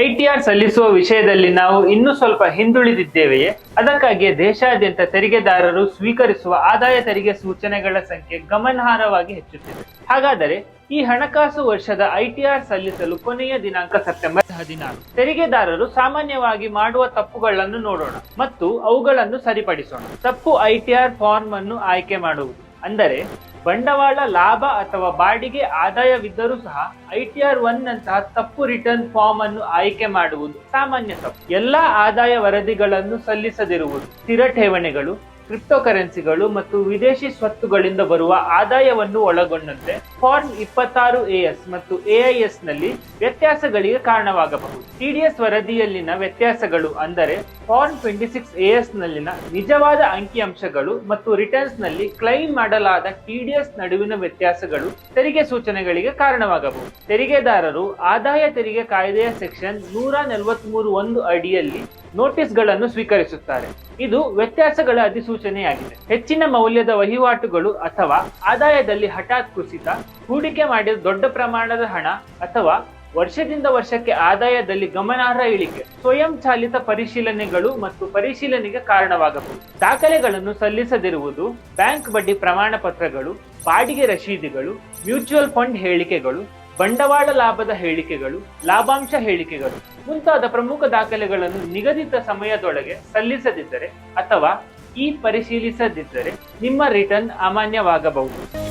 ITR ಸಲ್ಲಿಸುವ ವಿಷಯದಲ್ಲಿ ನಾವು ಇನ್ನೂ ಸ್ವಲ್ಪ ಹಿಂದುಳಿದಿದ್ದೇವೆಯೇ? ಅದಕ್ಕಾಗಿಯೇ ದೇಶಾದ್ಯಂತ ತೆರಿಗೆದಾರರು ಸ್ವೀಕರಿಸುವ ಆದಾಯ ತೆರಿಗೆ ಸೂಚನೆಗಳ ಸಂಖ್ಯೆ ಗಮನಾರ್ಹವಾಗಿ ಹೆಚ್ಚುತ್ತಿದೆ. ಹಾಗಾದರೆ ಈ ಹಣಕಾಸು ವರ್ಷದ ಐಟಿಆರ್ ಸಲ್ಲಿಸಲು ಕೊನೆಯ ದಿನಾಂಕ ಸೆಪ್ಟೆಂಬರ್ ಹದಿನಾರು. ತೆರಿಗೆದಾರರು ಸಾಮಾನ್ಯವಾಗಿ ಮಾಡುವ ತಪ್ಪುಗಳನ್ನು ನೋಡೋಣ ಮತ್ತು ಅವುಗಳನ್ನು ಸರಿಪಡಿಸೋಣ. ತಪ್ಪು ಐಟಿಆರ್ ಫಾರ್ಮ್ ಅನ್ನು ಆಯ್ಕೆ ಮಾಡುವುದು. ಅಂದರೆ ಬಂಡವಾಳ ಲಾಭ ಅಥವಾ ಬಾಡಿಗೆ ಆದಾಯವಿದ್ದರೂ ಸಹ ಐಟಿಆರ್ ಒನ್ ನಂತಹ ತಪ್ಪು ರಿಟರ್ನ್ ಫಾರ್ಮ್ ಅನ್ನು ಆಯ್ಕೆ ಮಾಡುವುದು ಸಾಮಾನ್ಯ ತಪ್ಪು. ಎಲ್ಲಾ ಆದಾಯ ವರದಿಗಳನ್ನು ಸಲ್ಲಿಸದಿರುವುದು ಸ್ಥಿರ ಠೇವಣಿಗಳು ಕ್ರಿಪ್ಟೋಕರೆನ್ಸಿಗಳು ಮತ್ತು ವಿದೇಶಿ ಸ್ವತ್ತುಗಳಿಂದ ಬರುವ ಆದಾಯವನ್ನು ಒಳಗೊಂಡಂತೆ ಫಾರ್ಮ್ ಇಪ್ಪತ್ತಾರು ಎಎಸ್ ಮತ್ತು ಎಐಎಸ್ನಲ್ಲಿ ವ್ಯತ್ಯಾಸಗಳಿಗೆ ಕಾರಣವಾಗಬಹುದು. ಟಿಡಿಎಸ್ ವರದಿಯಲ್ಲಿನ ವ್ಯತ್ಯಾಸಗಳು ಅಂದರೆ ಫಾರ್ಮ್ ಟ್ವೆಂಟಿ ಸಿಕ್ಸ್ ಎಎಸ್ ನಲ್ಲಿನ ನಿಜವಾದ ಅಂಕಿಅಂಶಗಳು ಮತ್ತು ರಿಟರ್ನ್ಸ್ನಲ್ಲಿ ಕ್ಲೈಮ್ ಮಾಡಲಾದ ಟಿಡಿಎಸ್ ನಡುವಿನ ವ್ಯತ್ಯಾಸಗಳು ತೆರಿಗೆ ಸೂಚನೆಗಳಿಗೆ ಕಾರಣವಾಗಬಹುದು. ತೆರಿಗೆದಾರರು ಆದಾಯ ತೆರಿಗೆ ಕಾಯ್ದೆಯ ಸೆಕ್ಷನ್ ನೂರ ನಲವತ್ಮೂರು ಒಂದು ಅಡಿಯಲ್ಲಿ ನೋಟಿಸ್ಗಳನ್ನು ಸ್ವೀಕರಿಸುತ್ತಾರೆ. ಇದು ವ್ಯತ್ಯಾಸಗಳ ಅಧಿಸೂಚನೆಯಾಗಿದೆ. ಹೆಚ್ಚಿನ ಮೌಲ್ಯದ ವಹಿವಾಟುಗಳು ಅಥವಾ ಆದಾಯದಲ್ಲಿ ಹಠಾತ್ ಕುಸಿತ, ಹೂಡಿಕೆ ಮಾಡಿದ ದೊಡ್ಡ ಪ್ರಮಾಣದ ಹಣ ಅಥವಾ ವರ್ಷದಿಂದ ವರ್ಷಕ್ಕೆ ಆದಾಯದಲ್ಲಿ ಗಮನಾರ್ಹ ಇಳಿಕೆ ಸ್ವಯಂ ಚಾಲಿತ ಪರಿಶೀಲನೆಗಳು ಮತ್ತು ಪರಿಶೀಲನೆಗೆ ಕಾರಣವಾಗಬಹುದು. ದಾಖಲೆಗಳನ್ನು ಸಲ್ಲಿಸದಿರುವುದು, ಬ್ಯಾಂಕ್ ಬಡ್ಡಿ ಪ್ರಮಾಣ ಪತ್ರಗಳು ಬಾಡಿಗೆ ರಶೀದಿಗಳು, ಮ್ಯೂಚುವಲ್ ಫಂಡ್ ಹೇಳಿಕೆಗಳು ಬಂಡವಾಳ ಲಾಭದ ಹೇಳಿಕೆಗಳು, ಲಾಭಾಂಶ ಹೇಳಿಕೆಗಳು ಮುಂತಾದ ಪ್ರಮುಖ ದಾಖಲೆಗಳನ್ನು ನಿಗದಿತ ಸಮಯದೊಳಗೆ ಸಲ್ಲಿಸದಿದ್ದರೆ ಅಥವಾ ಈ ಪರಿಶೀಲಿಸದಿದ್ದರೆ ನಿಮ್ಮ ರಿಟರ್ನ್ ಅಮಾನ್ಯವಾಗಬಹುದು.